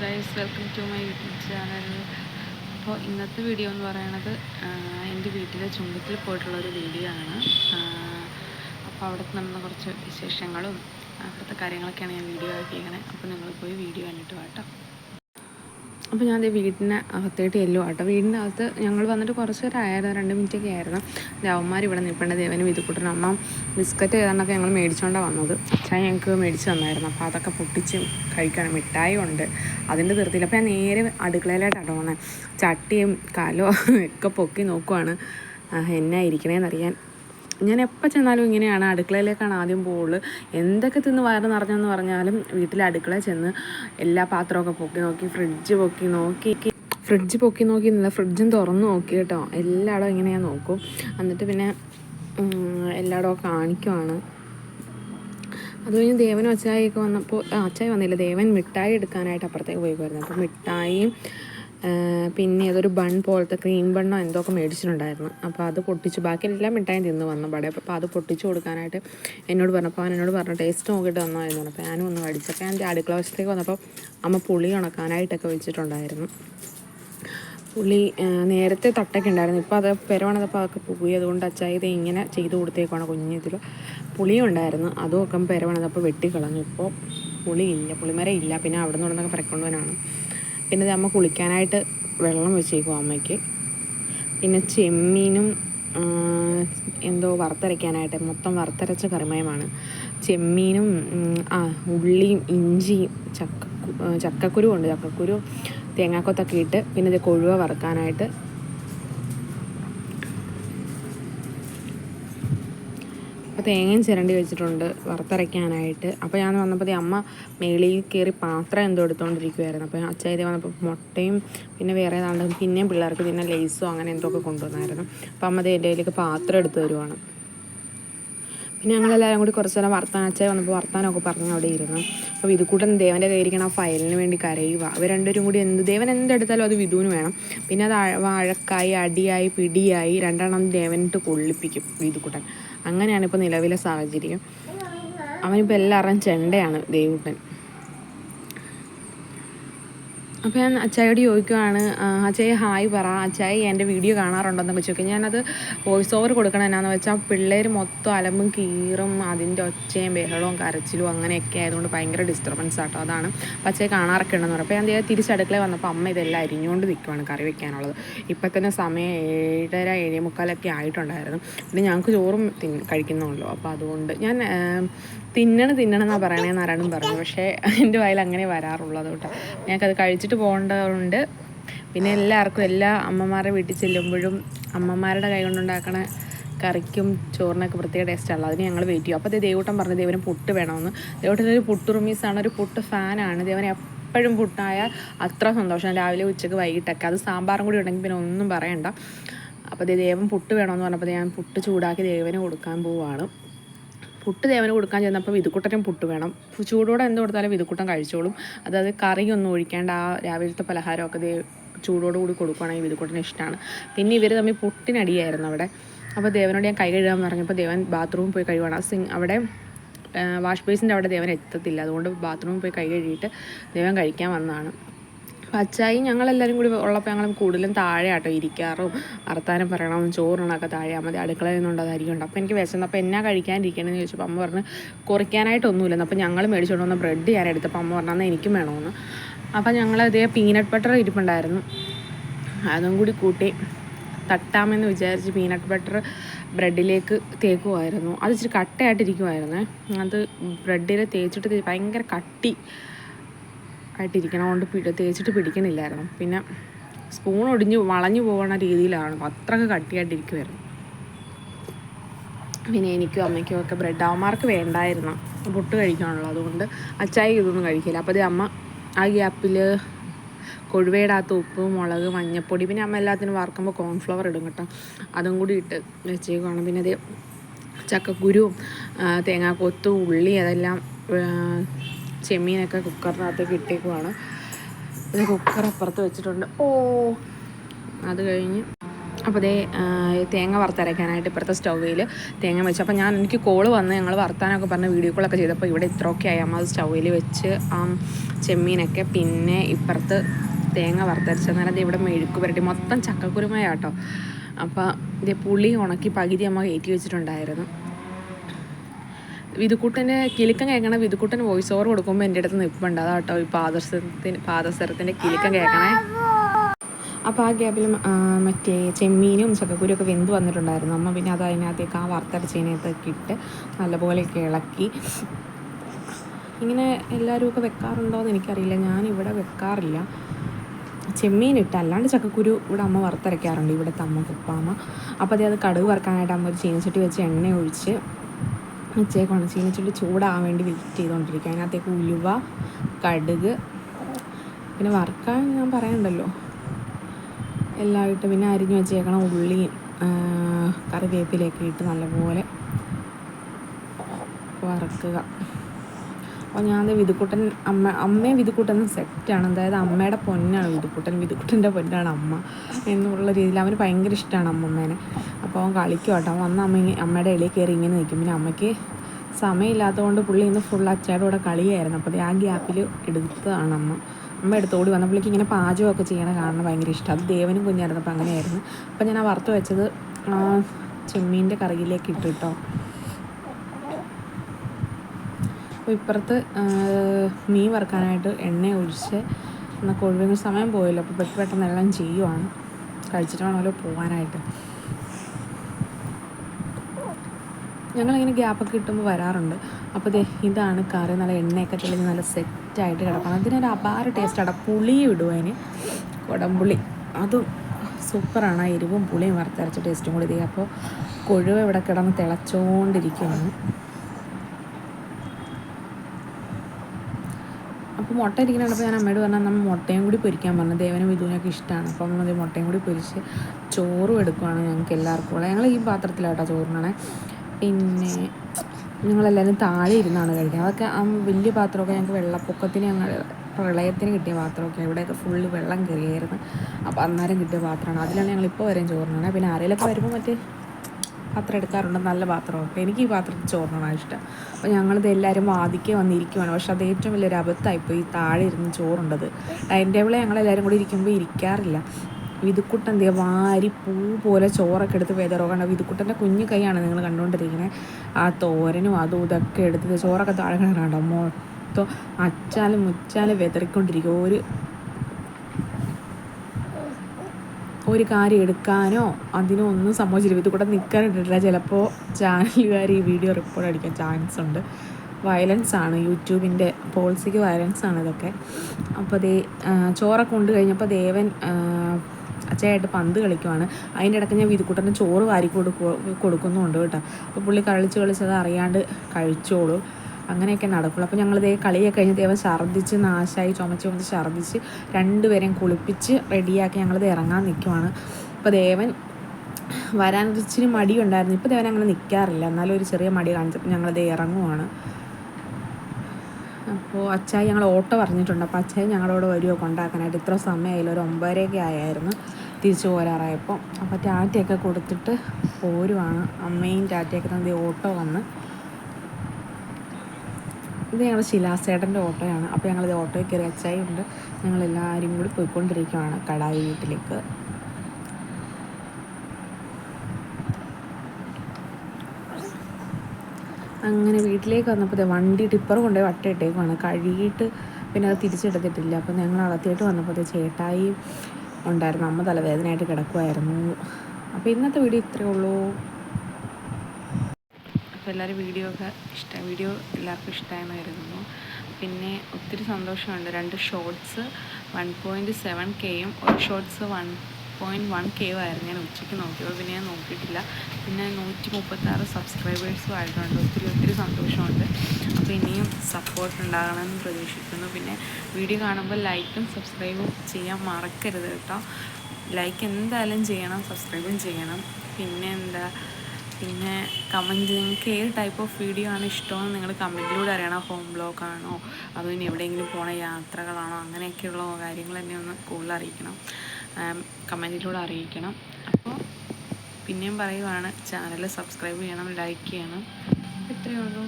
Guys welcome to my YouTube channel അപ്പോൾ ഇന്നത്തെ video എന്ന് പറയുന്നത് എന്റെ വീട്ടിലെ ചുണ്ടത്തിൽ പോയിട്ടുള്ളൊരു വീഡിയോ ആണ്. അപ്പോൾ അവിടെ നടന്ന കുറച്ച് വിശേഷങ്ങളും അവിടുത്തെ കാര്യങ്ങളൊക്കെയാണ് ഞാൻ വീഡിയോ ആക്കിയേക്കണേ. അപ്പോൾ നിങ്ങൾ പോയി വീഡിയോ കണ്ടിട്ട് വാട്ടോ അപ്പോൾ ഞാൻ വീടിന്റെ അകത്തേട്ട് ചെല്ലു കേട്ടോ വീടിന്റെ അകത്ത് ഞങ്ങൾ വന്നിട്ട് കുറച്ച് നേരം രണ്ട് മിനിറ്റൊക്കെ ആയിരുന്നു. ദേവന്മാർ ഇവിടെ നിൽപ്പുണ്ട് ദേവനും വിധുക്കുട്ടനും അമ്മ ബിസ്ക്കറ്റ് ഏതാണ്ടൊക്കെ ഞങ്ങൾ മേടിച്ചുകൊണ്ടാണ് വന്നത്. ചായ ഞങ്ങൾക്ക് മേടിച്ച് തന്നായിരുന്നു. അപ്പോൾ അതൊക്കെ പൊട്ടിച്ച് കഴിക്കണം. മിഠായി ഉണ്ട്. അതിന്റെ തീർത്തില്ല. അപ്പോൾ ഞാൻ നേരെ അടുക്കളയിലായിട്ടാണ് പോകുന്നത് ചട്ടിയും കാലോ ഒക്കെ പൊക്കി നോക്കുവാണ്. എന്നാ ഇരിക്കണേന്നറിയാൻ ഞാൻ എപ്പോൾ ചെന്നാലും ഇങ്ങനെയാണ് അടുക്കളയിലേക്കാണ് ആദ്യം പോവുള്ളൂ. എന്തൊക്കെ തിന്ന് വയറ് നിറഞ്ഞെന്ന് പറഞ്ഞാലും വീട്ടിലെ അടുക്കളയിൽ ചെന്ന് എല്ലാ പാത്രമൊക്കെ പൊക്കി നോക്കി ഫ്രിഡ്ജ് പൊക്കി നോക്കി ഫ്രിഡ്ജ് പൊക്കി നോക്കി നിന്നില്ല ഫ്രിഡ്ജും തുറന്ന് നോക്കി കേട്ടോ. എല്ലായിടവും ഇങ്ങനെ ഞാൻ നോക്കും. എന്നിട്ട് പിന്നെ എല്ലായിടവും കാണിക്കുവാണ്. അത് കഴിഞ്ഞ് ദേവനും അച്ചായിയൊക്കെ വന്നപ്പോൾ അച്ചായി വന്നില്ല. ദേവൻ മിഠായി എടുക്കാനായിട്ട് അപ്പുറത്തേക്ക് പോയിക്കുമായിരുന്നു അപ്പോൾ മിഠായിയും പിന്നെ അതൊരു ബൺ പോലത്തെ ക്രീം ബണ്ണോ എന്തോ ഒക്കെ മേടിച്ചിട്ടുണ്ടായിരുന്നു. അപ്പോൾ അത് പൊട്ടിച്ച് ബാക്കി എല്ലാം മിഠായും തിന്ന് വന്നു പടേ. അപ്പോൾ അത് പൊട്ടിച്ച് കൊടുക്കാനായിട്ട് എന്നോട് പറഞ്ഞപ്പോൾ അവൻ എന്നോട് പറഞ്ഞു ടേസ്റ്റ് നോക്കിയിട്ട് വന്നായിരുന്നു അപ്പോൾ ഞാനും ഒന്ന് കടിച്ചപ്പോൾ ഞാൻ അടുക്കള വശത്തേക്ക് വന്നപ്പോൾ അമ്മ പുളി ഉണക്കാനായിട്ടൊക്കെ വെച്ചിട്ടുണ്ടായിരുന്നു. പുളി നേരത്തെ തട്ടൊക്കെ ഉണ്ടായിരുന്നു. ഇപ്പോൾ അത് പെരവണതപ്പോൾ അതൊക്കെ പോയി അതുകൊണ്ട് അച്ചായി ഇത് ഇങ്ങനെ ചെയ്ത് കൊടുത്തേക്കാണ് കുഞ്ഞിതിൽ പുളിയും ഉണ്ടായിരുന്നു. അതും ഒക്കെ പെരവണതപ്പോൾ വെട്ടിക്കളഞ്ഞു. ഇപ്പോൾ പുളിയില്ല. പുളിമരം ഇല്ല. പിന്നെ അവിടെ നിന്ന് ഇവിടുന്നൊക്കെ പരക്കൊണ്ടുവനാണ് പിന്നെ അമ്മ കുളിക്കാനായിട്ട് വെള്ളം വെച്ചേക്കും അമ്മയ്ക്ക്. പിന്നെ ചെമ്മീനും എന്തോ വറുത്തരയ്ക്കാനായിട്ട് മൊത്തം വറുത്തരച്ച കറിമയമാണ്. ചെമ്മീനും ആ ഉള്ളിയും ഇഞ്ചിയും ചക്ക ചക്കക്കുരു ഉണ്ട്. ചക്കക്കുരു തേങ്ങാക്കൊത്തൊക്കെ ഇട്ട് പിന്നെ ഇത് കൊഴുവ വറുക്കാനായിട്ട് അപ്പോൾ തേങ്ങയും ചിരണ്ടി വെച്ചിട്ടുണ്ട് വറുത്തരയ്ക്കാനായിട്ട്. അപ്പോൾ ഞാൻ വന്നപ്പോൾ അമ്മ മേളിൽ കയറി പാത്രം എന്തോ എടുത്തുകൊണ്ടിരിക്കുമായിരുന്നു അപ്പോൾ അച്ചായത് വന്നപ്പോൾ മുട്ടയും പിന്നെ വേറെ ഏതാണ്ട് പിന്നെയും പിള്ളേർക്ക് പിന്നെ ലേസോ അങ്ങനെ എന്തോ ഒക്കെ കൊണ്ടുവന്നായിരുന്നു. അപ്പോൾ അമ്മ എന്റെ കയ്യിലേക്ക് പാത്രം എടുത്തു തരുവാണ്. പിന്നെ ഞങ്ങളെല്ലാവരും കൂടി കുറച്ച് നേരം വർത്താനം അച്ചായി വന്നപ്പോൾ വർത്താനമൊക്കെ പറഞ്ഞ് അവിടെ ഇരുന്നു. അപ്പോൾ വിധുക്കൂട്ടൻ ദേവന്റെ കയ്യിരിക്കണം ആ ഫയലിന് വേണ്ടി കരയുക. അവർ രണ്ടുപേരും കൂടി എന്ത് ദേവൻ എന്തെടുത്താലും അത് വിധുവിന് വേണം. പിന്നെ അത് വഴക്കായി അടിയായി പിടിയായി രണ്ടെണ്ണം ദേവനിട്ട് കൊള്ളിപ്പിക്കും വിധുക്കൂട്ടൻ അങ്ങനെയാണ് ഇപ്പോൾ നിലവിലെ സാഹചര്യം. അവനിപ്പോൾ എല്ലാവരുടെയും ചെണ്ടയാണ് ദേവുട്ടൻ അപ്പോൾ ഞാൻ അച്ചായോട് ചോദിക്കുവാണ് അച്ചായ ഹായ് പറ അച്ചായി എന്റെ വീഡിയോ കാണാറുണ്ടെന്നൊക്കെ ചോദിക്കും ഞാനത് വോയിസ് ഓവർ കൊടുക്കണം എന്നാന്ന് വെച്ചാൽ പിള്ളേർ മൊത്തം അലമ്പും കീറും അതിന്റെ ഒച്ചയും ബഹളവും കരച്ചിലും അങ്ങനെയൊക്കെ ആയതുകൊണ്ട് ഭയങ്കര ഡിസ്റ്റർബൻസ് ആട്ടോ. അതാണ് അച്ചായ കാണാറൊക്കെ ഉണ്ടെന്ന് പറയും അപ്പോൾ ഞാൻ അദ്ദേഹം തിരിച്ചടുക്കളയിൽ വന്നപ്പോൾ അമ്മ ഇതെല്ലാം അരിഞ്ഞുകൊണ്ട് നിൽക്കുവാണ് കറി വെക്കാനുള്ളത്. ഇപ്പം തന്നെ സമയം ഏഴര ഏഴേ മുക്കാലൊക്കെ ആയിട്ടുണ്ടായിരുന്നു. പിന്നെ ഞങ്ങൾക്ക് ചോറും കഴിക്കുന്നുള്ളൂ. അപ്പോൾ അതുകൊണ്ട് ഞാൻ തിന്നണം തിന്നണം എന്നാണ് പറയണേന്ന് പറഞ്ഞു. പക്ഷേ എന്റെ വായിൽ അങ്ങനെ കേട്ടോ. ഞങ്ങൾക്കത് കഴിച്ചിട്ട് പോകേണ്ടതുകൊണ്ട് പിന്നെ എല്ലാവർക്കും എല്ലാ അമ്മമാരുടെ വീട്ടിൽ ചെല്ലുമ്പോഴും അമ്മമാരുടെ കൈ കൊണ്ടുണ്ടാക്കണ കറിക്കും ചോറിനൊക്കെ പ്രത്യേക ടേസ്റ്റാണല്ലോ അതിന് ഞങ്ങൾ വെയിറ്റ് ചെയ്യും. അപ്പോൾ അതേ ദേവൂട്ടം പറഞ്ഞു ദേവന് പുട്ട് വേണമെന്ന്. ദേവൂട്ടൻ ഒരു റുമീസാണ് ഒരു പുട്ട് ഫാനാണ് ദേവൻ എപ്പോഴും പുട്ടായ അത്ര സന്തോഷം. രാവിലെ ഉച്ചയ്ക്ക് വൈകിട്ടൊക്കെ. അത് സാമ്പാറും കൂടി ഉണ്ടെങ്കിൽ പിന്നെ ഒന്നും പറയണ്ട. അപ്പോൾ ദേവൻ പുട്ട് വേണമെന്ന് പറഞ്ഞപ്പോൾ ഞാൻ പുട്ട് ചൂടാക്കി ദേവന് കൊടുക്കാൻ പോവുകയാണ് പുട്ട് ദേവന് കൊടുക്കാൻ ചെന്നപ്പോൾ വിതുക്കുട്ടനും പുട്ട് വേണം. ചൂടോടെ എന്ത് കൊടുത്താലും വിതുക്കുട്ടൻ കഴിച്ചോളും. അതായത് കറിയൊന്നും ഒഴിക്കേണ്ട ആ രാവിലത്തെ പലഹാരമൊക്കെ ദേ ചൂടോട് കൂടി കൊടുക്കുകയാണെങ്കിൽ വിതുക്കുട്ടന് ഇഷ്ടമാണ് പിന്നെ ഇവർ തമ്മിൽ പുട്ടിനടിയായിരുന്നു അവിടെ. അപ്പോൾ ദേവനോട് ഞാൻ കൈ കഴുകാൻ പറഞ്ഞപ്പോൾ ദേവൻ ബാത്റൂമിൽ പോയി കഴിയുവാണ് സിങ് അവിടെ വാഷ് ബേസിന്റെ അവിടെ ദേവൻ എത്തത്തില്ല. അതുകൊണ്ട് ബാത്റൂമിൽ പോയി കൈ കഴുകിയിട്ട് ദേവൻ കഴിക്കാൻ വന്നതാണ്. പച്ചായി ഞങ്ങളെല്ലാവരും കൂടി ഉള്ളപ്പോൾ ഞങ്ങൾ കൂടുതലും താഴെ ആട്ടോ ഇരിക്കാറും. വർത്താനം പറയണം ചോറുണൊക്കെ താഴെ മതി അടുക്കളയിൽ അതായിരിക്കും അപ്പോൾ എനിക്ക് വിശന്നപ്പോൾ എന്നാ കഴിക്കാനിരിക്കണമെന്ന് ചോദിച്ചപ്പോൾ അമ്മ പറഞ്ഞ് കുറയ്ക്കാനായിട്ടൊന്നുമില്ലെന്ന് അപ്പോൾ ഞങ്ങൾ മേടിച്ചുകൊണ്ട് വന്ന ബ്രെഡ് ഞാൻ എടുത്തപ്പോൾ അമ്മ പറഞ്ഞാൽ എനിക്കും വേണമെന്ന് അപ്പോൾ ഞങ്ങൾ അതേ പീനട്ട് ബട്ടർ ഇരിപ്പുണ്ടായിരുന്നു. അതും കൂടി കൂട്ടി തട്ടാമെന്ന് വിചാരിച്ച് പീനട്ട് ബട്ടർ ബ്രെഡിലേക്ക് തേക്കുമായിരുന്നു അത് ഇച്ചിരി കട്ടയായിട്ടിരിക്കുമായിരുന്നേ അത് ബ്രെഡിൽ തേച്ചിട്ട് ഭയങ്കര കട്ടി ആയിട്ടിരിക്കണം. കൊണ്ട് പിടി തേച്ചിട്ട് പിടിക്കണില്ലായിരുന്നു. പിന്നെ സ്പൂൺ ഒടിഞ്ഞ് വളഞ്ഞു പോകുന്ന രീതിയിലാണ്. അത്രയ്ക്ക് കട്ടിയായിട്ടിരിക്കുമായിരുന്നു പിന്നെ എനിക്കും അമ്മയ്ക്കും ഒക്കെ ബ്രെഡ് അവന്മാർക്ക് വേണ്ടായിരുന്നു. പുട്ട് കഴിക്കാനുള്ളൂ അതുകൊണ്ട് അച്ചായി ഇതൊന്നും കഴിക്കില്ല. അപ്പോൾ അമ്മ ആ ഗ്യാപ്പിൽ കൊഴുവയിടാത്ത ഉപ്പ് മുളക് മഞ്ഞപ്പൊടി പിന്നെ അമ്മ എല്ലാത്തിനും വറുക്കുമ്പോൾ കോൺഫ്ലവർ ഇടും കേട്ടോ. അതും കൂടി ഇട്ട് വെച്ചേക്കുവാണ്. പിന്നെ അത് ചക്കക്കുരുവും തേങ്ങാക്കൊത്തും ഉള്ളി അതെല്ലാം ചെമ്മീനൊക്കെ കുക്കറിനകത്തേക്ക് ഇട്ടേക്കുവാണ് പിന്നെ കുക്കർ അപ്പുറത്ത് വെച്ചിട്ടുണ്ട്. ഓ അത് കഴിഞ്ഞ്. അപ്പോൾ ദേ തേങ്ങ വറുത്തരയ്ക്കാനായിട്ട് ഇപ്പുറത്തെ സ്റ്റൗവിൽ തേങ്ങ വെച്ചു. അപ്പോൾ ഞാൻ എനിക്ക് കോൾ വന്ന് ഞങ്ങൾ വറുത്താനൊക്കെ പറഞ്ഞ് വീഡിയോ കോളൊക്കെ ചെയ്തപ്പോൾ ഇവിടെ ഇത്രയൊക്കെ ആയി. അമ്മ സ്റ്റൗവിൽ വെച്ച് ആ ചെമ്മീനൊക്കെ പിന്നെ ഇപ്പുറത്ത് തേങ്ങ വറുത്തരച്ച. നേരം ഇവിടെ മെഴുക്ക് പുരട്ടി. മൊത്തം ചക്കക്കുരുമയാട്ടോ. അപ്പോൾ ഇതേ പുളി ഉണക്കി പകുതി അമ്മ കയറ്റി വെച്ചിട്ടുണ്ടായിരുന്നു. വിതുക്കുട്ടന്റെ കിലുക്കം കേൾക്കണ വിധുക്കൂട്ടൻ വോയിസ് ഓവർ കൊടുക്കുമ്പോൾ എന്റെ അടുത്ത് നിൽപ്പുണ്ട് അതാട്ടോ ഈ പാദസരത്തിന് പാദസരത്തിന്റെ കിലുക്കം കേൾക്കണേ. അപ്പോൾ ആ ഗ്യാപ്പിൽ മറ്റേ ചെമ്മീനും ചക്കക്കുരും ഒക്കെ വെന്ത് വന്നിട്ടുണ്ടായിരുന്നു. അമ്മ പിന്നെ അത് അതിനകത്തേക്ക് ആ വറുത്തരച്ചതിനകത്തൊക്കെ ഇട്ട് നല്ലപോലെയൊക്കെ ഇളക്കി. ഇങ്ങനെ എല്ലാവരും ഒക്കെ വെക്കാറുണ്ടോ എന്ന് എനിക്കറിയില്ല. ഞാൻ ഇവിടെ വെക്കാറില്ല. ചെമ്മീൻ ഇട്ട് അല്ലാണ്ട് ചക്കക്കുരു ഇവിടെ അമ്മ വറുത്തരയ്ക്കാറുണ്ട്. ഇവിടുത്തെ അമ്മ കുപ്പാമ്മ അപ്പോൾ അതേ അത് കടുക് വറുക്കാനായിട്ട് അമ്മ ഒരു ചീനച്ചട്ടി വെച്ച് എണ്ണ ഒഴിച്ച് വെച്ചേക്കാണ് ചീനിച്ചിട്ട് ചൂടാകാൻ വേണ്ടി വെയിറ്റ് ചെയ്തുകൊണ്ടിരിക്കുക അതിനകത്തേക്ക് ഉലുവ കടുക് പിന്നെ വറുക്കാൻ ഞാൻ പറയണ്ടല്ലോ. എല്ലാം ഇട്ട് പിന്നെ അരിഞ്ഞ് വെച്ചേക്കണം ഉള്ളിയും കറിവേപ്പിലൊക്കെ ഇട്ട് നല്ലപോലെ വറക്കുക. അപ്പോൾ ഞാൻ വിധുക്കുട്ടൻ അമ്മ അമ്മയും വിധുക്കുട്ടനും സെറ്റാണ് അതായത് അമ്മയുടെ പൊന്നാണ് വിധുക്കുട്ടൻ വിധുക്കുട്ടന്റെ പൊന്നാണ് അമ്മ എന്നുള്ള രീതിയിൽ അവന് ഭയങ്കര ഇഷ്ടമാണ് അമ്മമ്മേനെ. അപ്പോൾ അവൻ കളിക്കും കേട്ടോ. അവൻ വന്ന് അമ്മ അമ്മയുടെ ഇടയിൽ കയറി ഇങ്ങനെ നിൽക്കും. പിന്നെ അമ്മയ്ക്ക് സമയമില്ലാത്തതുകൊണ്ട് പുള്ളി ഇന്ന് ഫുൾ അച്ചയുടെ കൂടെ കളിയായിരുന്നു. അപ്പോൾ ആ ഗ്യാപ്പിൽ എടുത്തതാണ് അമ്മ. അമ്മ എടുത്തോടി വന്നപ്പോഴേക്ക് ഇങ്ങനെ പാചകമൊക്കെ ചെയ്യണ കാണണം ഭയങ്കര ഇഷ്ടം. അത് ദേവനും കുഞ്ഞായിരുന്നു. അപ്പോൾ അങ്ങനെയായിരുന്നു. അപ്പോൾ ഞാൻ ആ വറുത്ത് വെച്ചത് ചെമ്മീന്റെ കറിയിലേക്ക് ഇട്ടു അപ്പോൾ ഇപ്പുറത്ത് മീൻ വറുക്കാനായിട്ട് എണ്ണ ഒഴിച്ച് എന്നാൽ കൊഴുവിന് സമയം പോയല്ലോ. അപ്പോൾ പെട്ടെന്ന് പെട്ടെന്ന് എല്ലാം ചെയ്യുവാണ്. കഴിച്ചിട്ട് വേണമല്ലോ പോകാനായിട്ട് ഞങ്ങളിങ്ങനെ ഗ്യാപ്പൊക്കെ കിട്ടുമ്പോൾ വരാറുണ്ട്. അപ്പോൾ ദേ ഇതാണ് കറി. നല്ല എണ്ണയൊക്കെ തെളിഞ്ഞ് നല്ല സെറ്റായിട്ട് കിടക്കണം. അതിനൊരു അപാര ടേസ്റ്റാണ് പുളിയും ഇടും അതിന്. കുടംപുളി അതും സൂപ്പറാണ് ആ എരിവും പുളിയും വറുത്തരച്ച ടേസ്റ്റും കൂടി ഇതേ അപ്പോൾ കൊഴുവ ഇവിടെ കിടന്ന് തിളച്ചുകൊണ്ടിരിക്കുകയാണ് അപ്പോൾ മുട്ട ഇരിക്കുന്നുണ്ടപ്പോൾ ഞാൻ അമ്മയോട് പറഞ്ഞാൽ നമ്മൾ മുട്ടയും കൂടി പൊരിക്കാൻ പറഞ്ഞു. ദേവനും വിധുവിനൊക്കെ ഇഷ്ടമാണ് അപ്പം നമ്മൾ മുട്ടയും കൂടി പൊരിച്ച് ചോറും എടുക്കുവാണ് ഞങ്ങൾക്ക് എല്ലാവർക്കും ഉള്ളത്. ഞങ്ങൾ ഈ പാത്രത്തിലാട്ടോ ചോറിനാണ്. പിന്നെ ഞങ്ങളെല്ലാവരും താഴെ ഇരുന്നാണ് കഴിക്കുക അതൊക്കെ ആ വലിയ പാത്രമൊക്കെ ഞങ്ങൾക്ക് വെള്ളപ്പൊക്കത്തിന് ഞങ്ങൾ പ്രളയത്തിന് കിട്ടിയ പാത്രമൊക്കെ. ഇവിടെയൊക്കെ ഫുള്ള് വെള്ളം കയറിയായിരുന്നു. അപ്പോൾ അന്നേരം കിട്ടിയ പാത്രമാണ്. അതിലാണ് ഞങ്ങളിപ്പോൾ വരെയും ചോറിനാണ്. പിന്നെ ആരെങ്കിലുമൊക്കെ വരുമ്പോൾ മറ്റേ പാത്രം എടുക്കാറുണ്ട് നല്ല പാത്രമൊക്കെ എനിക്ക് ഈ പാത്രത്തിൽ ചോറിനാണ് ഇഷ്ടം. അപ്പോൾ ഞങ്ങളിത് എല്ലാവരും വാദിക്കെ വന്നിരിക്കുവാണ്. പക്ഷെ അത് ഏറ്റവും വലിയൊരു അബദ്ധമായിപ്പോയി താഴെ ഇരുന്ന് ചോറുണ്ടത്. ഡൈനിങ് ടേബിളിൽ ഞങ്ങളെല്ലാവരും കൂടി ഇരിക്കുമ്പോൾ ഇരിക്കാറില്ല. വിതുക്കുട്ടൻ ദേ വാരി പൂ പോലെ ചോറൊക്കെ എടുത്ത് വെതറോ കണ്ട? വിതുക്കുട്ടന്റെ കുഞ്ഞു കൈയാണ് നിങ്ങൾ കണ്ടുകൊണ്ടിരിക്കുന്നത് ആ തോരനും അതും ഇതൊക്കെ എടുത്ത് ചോറൊക്കെ താഴെ കിടക്കണ്ടോ മൊത്തം അച്ചാലും മുച്ചാലും വെതറിക്കൊണ്ടിരിക്കും ഒരു ഒരു കാര്യം എടുക്കാനോ അതിനോ ഒന്നും സംഭവിച്ചില്ല ഇത് കൂടെ നിൽക്കാനിട്ടിട്ടില്ല ചിലപ്പോൾ ചാനലുകാർ ഈ വീഡിയോ റിപ്പോർട്ട് അടിക്കാൻ ചാൻസ് ഉണ്ട്. വയലൻസ് ആണ്. യൂട്യൂബിന്റെ പോളിസിക്ക് വയലൻസ് ആണ് ഇതൊക്കെ. അപ്പോൾ ദേ ചോറൊക്കെ കൊണ്ട് കഴിഞ്ഞപ്പോൾ ദേവൻ അച്ഛയായിട്ട് പന്ത് കളിക്കുവാണ്. അതിന്റെ ഇടയ്ക്ക് ഞാൻ വിതുക്കുട്ടന് ചോറ് വാരി കൊടുക്കുക കൊടുക്കുന്നുണ്ട് കേട്ടോ. അപ്പോൾ പുള്ളി കളിച്ച് കളിച്ചത് അറിയാണ്ട് കഴിച്ചോളൂ. അങ്ങനെയൊക്കെ നടക്കുള്ളൂ. അപ്പോൾ ഞങ്ങൾ ദേ കളിയൊക്കെ കഴിഞ്ഞ് ദേവൻ ഛർദ്ദിച്ച് നാശമായി ചുമച്ച് ചുമച്ച് ഛർദ്ദിച്ച് രണ്ടുപേരെയും കുളിപ്പിച്ച് റെഡിയാക്കി ഞങ്ങളിത് ഇറങ്ങാൻ നിൽക്കുവാണ് അപ്പോൾ ദേവൻ വരാൻ ഇച്ചിരി മടിയുണ്ടായിരുന്നു. ഇപ്പോൾ ദേവൻ അങ്ങനെ നിൽക്കാറില്ല എന്നാലും ഒരു ചെറിയ മടി കാണിച്ചപ്പോൾ ഞങ്ങളിത് ഇറങ്ങുവാണ്. അപ്പോൾ അച്ചായി ഞങ്ങൾ ഓട്ടോ പറഞ്ഞിട്ടുണ്ട്. അപ്പോൾ അച്ചായി ഞങ്ങളോട് വരുമോ കൊണ്ടാക്കാനായിട്ട്? ഇത്ര സമയമായില്ല ഒരു ഒമ്പതരയൊക്കെ ആയായിരുന്നു തിരിച്ചു പോരാറായപ്പോൾ അപ്പോൾ ടാറ്റയൊക്കെ കൊടുത്തിട്ട് പോരുവാണ്. അമ്മയും ടാറ്റയൊക്കെ തന്നെ ഓട്ടോ വന്ന്. ഇത് ഞങ്ങളുടെ ശിലാസേട്ടന്റെ ഓട്ടോയാണ്. അപ്പോൾ ഞങ്ങളിത് ഓട്ടോയിൽ കയറി അച്ചായി ഉണ്ട് ഞങ്ങളെല്ലാവരും കൂടി പോയിക്കൊണ്ടിരിക്കുകയാണ് കടായി വീട്ടിലേക്ക്. അങ്ങനെ വീട്ടിലേക്ക് വന്നപ്പോൾ വണ്ടി ടിപ്പർ കൊണ്ടുപോയി വട്ട ഇട്ടേക്കുവാണ്. കഴുകിയിട്ട് പിന്നെ അത് തിരിച്ചെടുത്തിട്ടില്ല. അപ്പോൾ ഞങ്ങൾ അകത്തേട്ട് വന്നപ്പോൾ ചേട്ടായി ഉണ്ടായിരുന്നു. അമ്മ തലവേദനയായിട്ട് കിടക്കുമായിരുന്നു അപ്പോൾ ഇന്നത്തെ വീഡിയോ ഇത്രയേ ഉള്ളൂ. അപ്പോൾ എല്ലാവരും വീഡിയോ ഒക്കെ ഇഷ്ടം വീഡിയോ എല്ലാവർക്കും ഇഷ്ടമായെന്ന് പിന്നെ ഒത്തിരി സന്തോഷമുണ്ട്. രണ്ട് ഷോർട്സ് വൺ പോയിന്റ് സെവൻ കെയും ഒരു ഷോർട്സ് വൺ പോയിന്റ് വൺ കെയും ആയിരുന്നു ഞാൻ ഉച്ചയ്ക്ക് നോക്കിയപ്പോൾ. പിന്നെ ഞാൻ നോക്കിയിട്ടില്ല. പിന്നെ നൂറ്റി മുപ്പത്താറ് സബ്സ്ക്രൈബേഴ്സും ആയിട്ടുണ്ട് ഒത്തിരി ഒത്തിരി സന്തോഷമുണ്ട്. അപ്പോൾ ഇനിയും സപ്പോർട്ട് ഉണ്ടാകണമെന്ന് പ്രതീക്ഷിക്കുന്നു. പിന്നെ വീഡിയോ കാണുമ്പോൾ ലൈക്കും സബ്സ്ക്രൈബും ചെയ്യാൻ മറക്കരുത് കേട്ടോ. ലൈക്ക് എന്തായാലും ചെയ്യണം സബ്സ്ക്രൈബും ചെയ്യണം. പിന്നെ എന്താ പിന്നെ കമന്റ് നിങ്ങൾക്ക് ഏത് ടൈപ്പ് ഓഫ് വീഡിയോ ആണ് ഇഷ്ടമെന്ന് നിങ്ങൾ കമന്റിലൂടെ അറിയണം. ഹോം ബ്ലോഗ് ആണോ? അതോ ഇനി എവിടെയെങ്കിലും പോണ യാത്രകളാണോ? അങ്ങനെയൊക്കെയുള്ള കാര്യങ്ങൾ എന്നെ ഒന്ന് കൂടുതൽ അറിയിക്കണം. കമന്റിലൂടെ അറിയിക്കണം. അപ്പോൾ പിന്നെയും പറയുവാണ് ചാനൽ സബ്സ്ക്രൈബ് ചെയ്യണം ലൈക്ക് ചെയ്യണം. ഇത്രയേ ഉള്ളൂ.